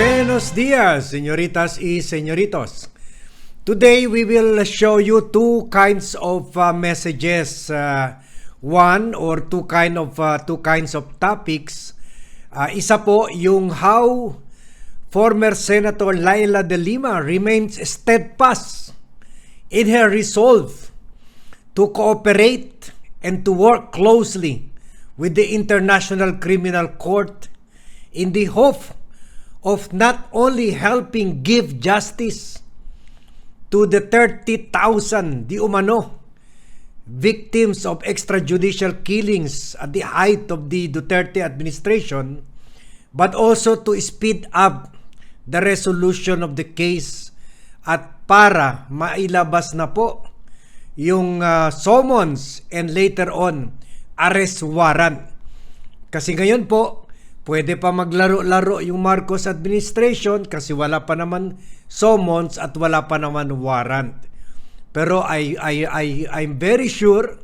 Buenos dias, señoritas y señoritos. Today we will show you two kinds of uh, messages. Uh, one or two kind of uh, two kinds of topics. Uh, isa po yung how former Senator Laila de Lima remains steadfast in her resolve to cooperate and to work closely with the International Criminal Court in the hope of not only helping give justice to the 30,000 di umano victims of extrajudicial killings at the height of the Duterte administration, but also to speed up the resolution of the case at para mailabas na po yung uh, summons and later on arrest warrant. Kasi ngayon po, Pwede pa maglaro-laro yung Marcos administration kasi wala pa naman summons at wala pa naman warrant. Pero I, I, I, I'm very sure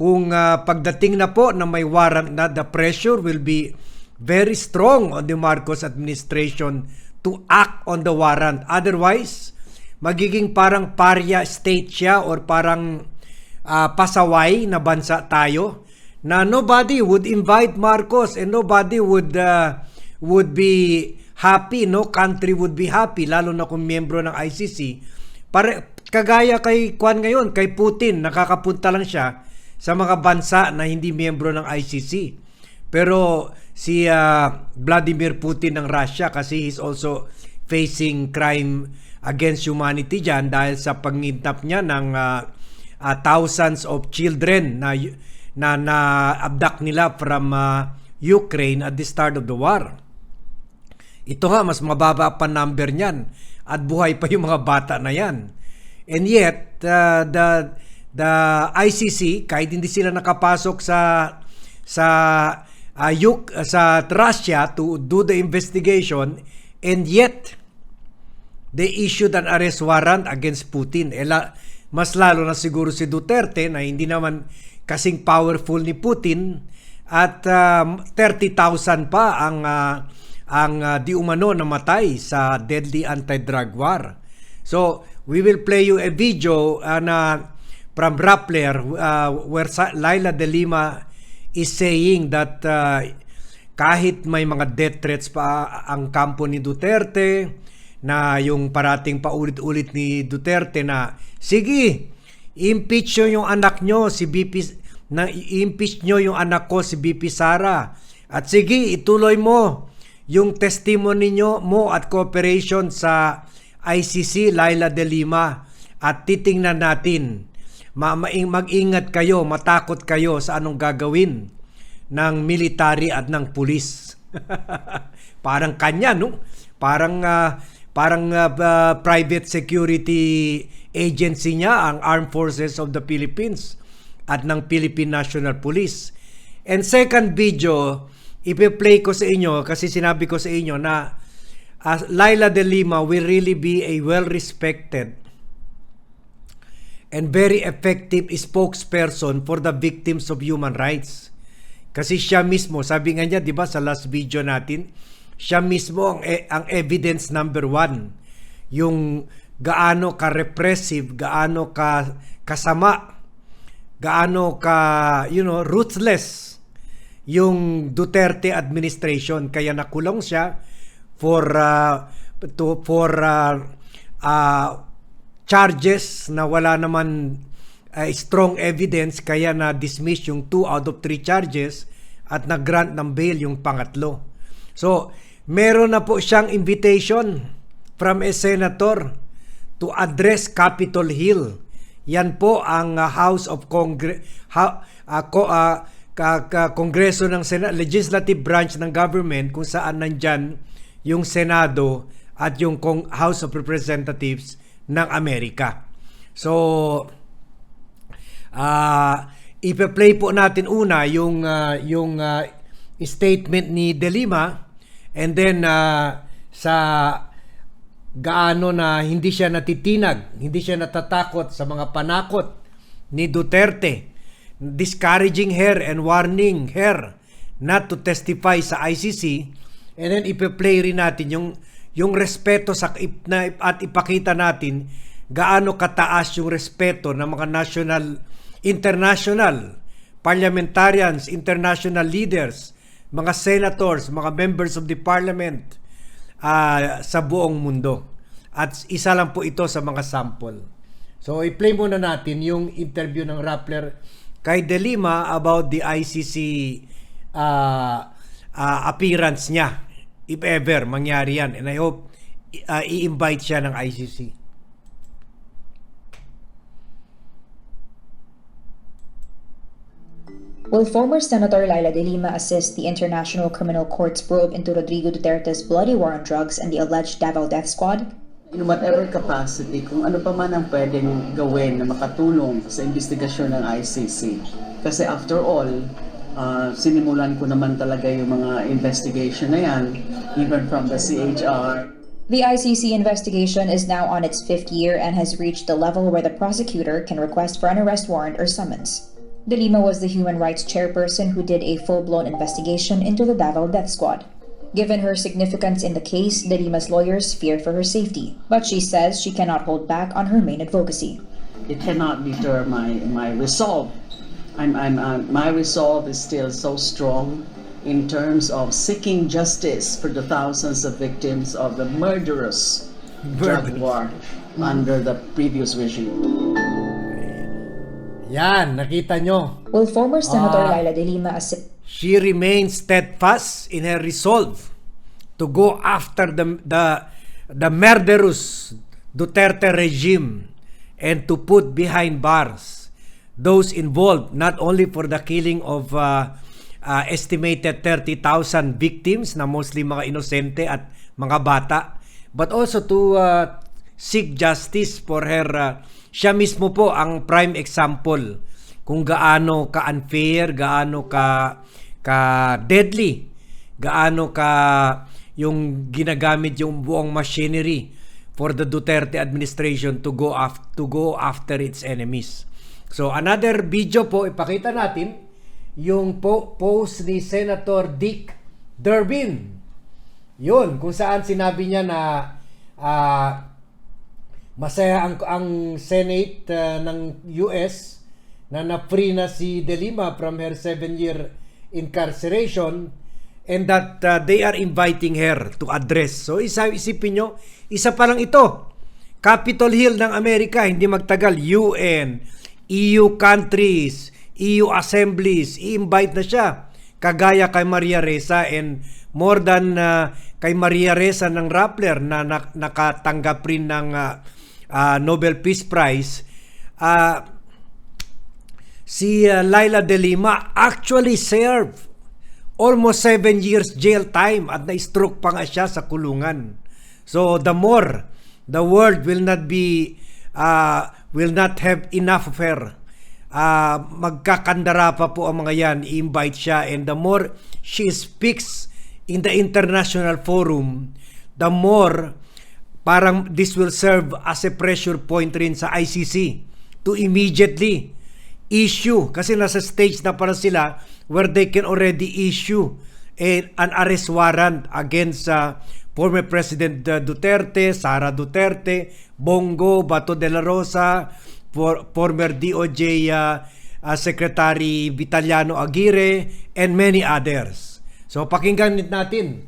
kung uh, pagdating na po na may warrant na, the pressure will be very strong on the Marcos administration to act on the warrant. Otherwise, magiging parang paria state siya or parang uh, pasaway na bansa tayo na nobody would invite Marcos and nobody would uh, would be happy, no country would be happy lalo na kung miyembro ng ICC. Pare kagaya kay Kwan ngayon, kay Putin, nakakapunta lang siya sa mga bansa na hindi miyembro ng ICC. Pero si uh, Vladimir Putin ng Russia kasi he's also facing crime against humanity diyan dahil sa pangintap niya ng uh, uh, thousands of children na na na-abduct nila from uh, Ukraine at the start of the war. Ito nga, mas mababa pa number niyan at buhay pa yung mga bata na yan. And yet, uh, the, the ICC, kahit hindi sila nakapasok sa sa uh, Uk, sa Russia to do the investigation, and yet, they issued an arrest warrant against Putin. Eh, mas lalo na siguro si Duterte na hindi naman kasing powerful ni Putin at um, 30,000 pa ang uh, ang uh, di umano namatay sa deadly anti-drug war. So, we will play you a video uh, na from Rappler uh, where Laila de Lima is saying that uh, kahit may mga death threats pa ang kampo ni Duterte na yung parating paulit-ulit ni Duterte na sige impeach nyo yung anak nyo si BP na i-impeach nyo yung anak ko si BP Sara. At sige, ituloy mo yung testimony nyo mo at cooperation sa ICC Laila de Lima at titingnan natin mag-ingat kayo, matakot kayo sa anong gagawin ng military at ng pulis. parang kanya, no? Parang uh, parang uh, private security agency niya ang Armed Forces of the Philippines at ng Philippine National Police. And second video, ipe-play ko sa inyo kasi sinabi ko sa inyo na uh, Laila de Lima will really be a well-respected and very effective spokesperson for the victims of human rights. Kasi siya mismo, sabi nga niya, di ba, sa last video natin, siya mismo ang, e- ang evidence number one. Yung gaano ka-repressive, gaano ka kasama gaano ka, you know, ruthless yung Duterte administration. Kaya nakulong siya for uh, to for uh, uh, charges na wala naman uh, strong evidence. Kaya na dismiss yung 2 out of 3 charges at nag-grant ng bail yung pangatlo. So, meron na po siyang invitation from a senator to address Capitol Hill yan po ang uh, House of Congress ha, uh, uh, ka, ka, Kongreso ng Senate, legislative branch ng government kung saan nandyan yung Senado at yung House of Representatives ng Amerika. So, uh, ipe-play po natin una yung uh, yung uh, statement ni De Lima and then uh, sa gaano na hindi siya natitinag, hindi siya natatakot sa mga panakot ni Duterte, discouraging her and warning her not to testify sa ICC. And then ipe-play rin natin yung yung respeto sa na, at ipakita natin gaano kataas yung respeto ng mga national, international, parliamentarians, international leaders, mga senators, mga members of the parliament ah, sa buong mundo. At isa lang po ito sa mga sample. So i-play muna natin yung interview ng Rappler kay De Lima about the ICC ah, ah, appearance niya if ever mangyari yan. And I hope ah, i-invite siya ng ICC. Will former Senator Laila de Lima assist the International Criminal Court's probe into Rodrigo Duterte's bloody war on drugs and the alleged Davao Death Squad? in whatever capacity, kung ano pa man ang pwedeng gawin na makatulong sa investigasyon ng ICC. Kasi after all, uh, sinimulan ko naman talaga yung mga investigation na yan, even from the CHR. The ICC investigation is now on its fifth year and has reached the level where the prosecutor can request for an arrest warrant or summons. De Lima was the human rights chairperson who did a full blown investigation into the Davao Death Squad. Given her significance in the case, De Lima's lawyers fear for her safety, but she says she cannot hold back on her main advocacy. It cannot deter my, my resolve. I'm, I'm, uh, my resolve is still so strong in terms of seeking justice for the thousands of victims of the murderous drug war under the previous regime. Yan, nakita nyo. Will former Senator Ah. Laila de Lima assist? She remains steadfast in her resolve to go after the the the murderous Duterte regime and to put behind bars those involved not only for the killing of uh, uh, estimated 30,000 victims na mostly mga inosente at mga bata but also to uh, seek justice for her uh, siya mismo po ang prime example kung gaano ka-unfair, gaano ka ka deadly, gaano ka yung ginagamit yung buong machinery for the Duterte administration to go af- to go after its enemies. So another video po ipakita natin yung po- post ni Senator Dick Durbin. Yun, kung saan sinabi niya na ah, masaya ang ang Senate uh, ng US na na-free na si De Lima from her seven-year incarceration and that uh, they are inviting her to address. So isa isipin nyo, isa pa lang ito. Capitol Hill ng Amerika, hindi magtagal, UN, EU countries, EU assemblies, i-invite na siya. Kagaya kay Maria Reza and more than uh, kay Maria Reza ng Rappler na, na nakatanggap rin ng uh, uh, Nobel Peace Prize. Uh, si uh, Laila De Lima actually served almost 7 years jail time at na-stroke pa nga siya sa kulungan. So the more the world will not be uh, will not have enough of her. Uh, magkakandara pa po ang mga yan, i-invite siya and the more she speaks in the international forum, the more parang this will serve as a pressure point rin sa ICC to immediately issue kasi nasa stage na para sila where they can already issue a, an arrest warrant against uh, former President uh, Duterte, Sara Duterte, Bongo, Bato de la Rosa, for, former DOJ uh, uh, Secretary Vitaliano Aguirre, and many others. So pakinggan natin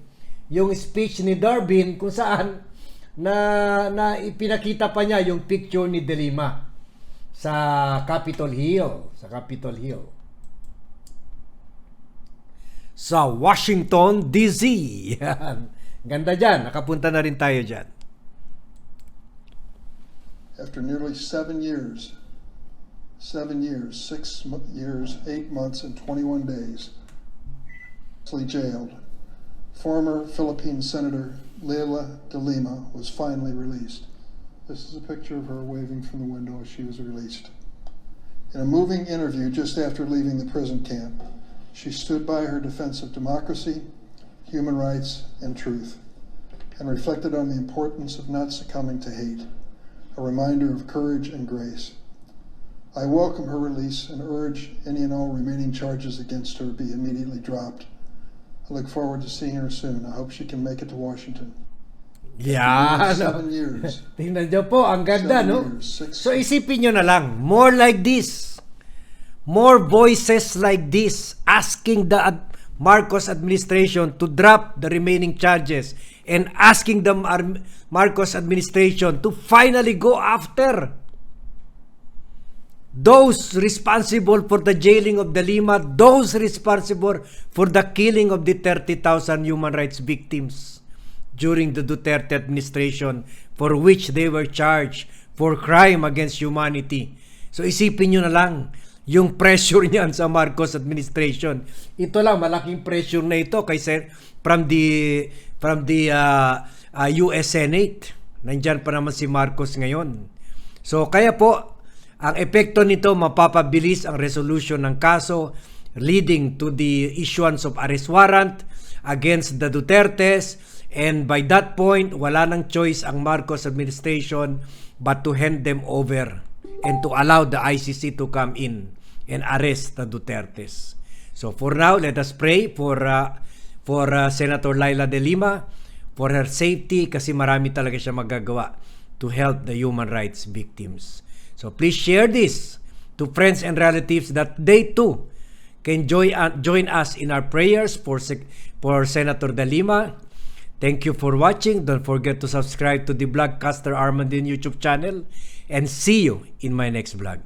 yung speech ni Durbin kung saan na, na ipinakita pa niya yung picture ni De Lima sa Capitol Hill, sa Capitol Hill. Sa Washington DC. Yan. Ganda dyan, nakapunta na rin tayo dyan. after nearly seven years, seven years, six years, eight months, and 21 days, jailed, former Philippine Senator Leila de Lima was finally released. This is a picture of her waving from the window as she was released. In a moving interview just after leaving the prison camp, she stood by her defense of democracy, human rights, and truth, and reflected on the importance of not succumbing to hate a reminder of courage and grace. I welcome her release and urge any and all remaining charges against her be immediately dropped. I look forward to seeing her soon. I hope she can make it to Washington. Yan. Seven years. Tingnan niyo po, ang ganda, Seven no? years, six- So isipin nyo na lang, more like this. More voices like this asking the ad- Marcos administration to drop the remaining charges and asking the Mar- Marcos administration to finally go after those responsible for the jailing of the Lima, those responsible for the killing of the 30,000 human rights victims during the Duterte administration for which they were charged for crime against humanity. So isipin nyo na lang yung pressure niyan sa Marcos administration. Ito lang malaking pressure na ito kay Sen- from the from the uh, uh, US Senate. Nandiyan pa naman si Marcos ngayon. So kaya po ang epekto nito mapapabilis ang resolution ng kaso leading to the issuance of arrest warrant against the Dutertes and by that point wala nang choice ang Marcos administration but to hand them over and to allow the ICC to come in and arrest the Dutertes. So for now, let us pray for uh, for uh, Senator Laila De Lima for her safety kasi marami talaga siya magagawa to help the human rights victims. So please share this to friends and relatives that they too can join uh, join us in our prayers for for Senator De Lima. Thank you for watching. Don't forget to subscribe to the Blogcaster Armandin YouTube channel and see you in my next vlog.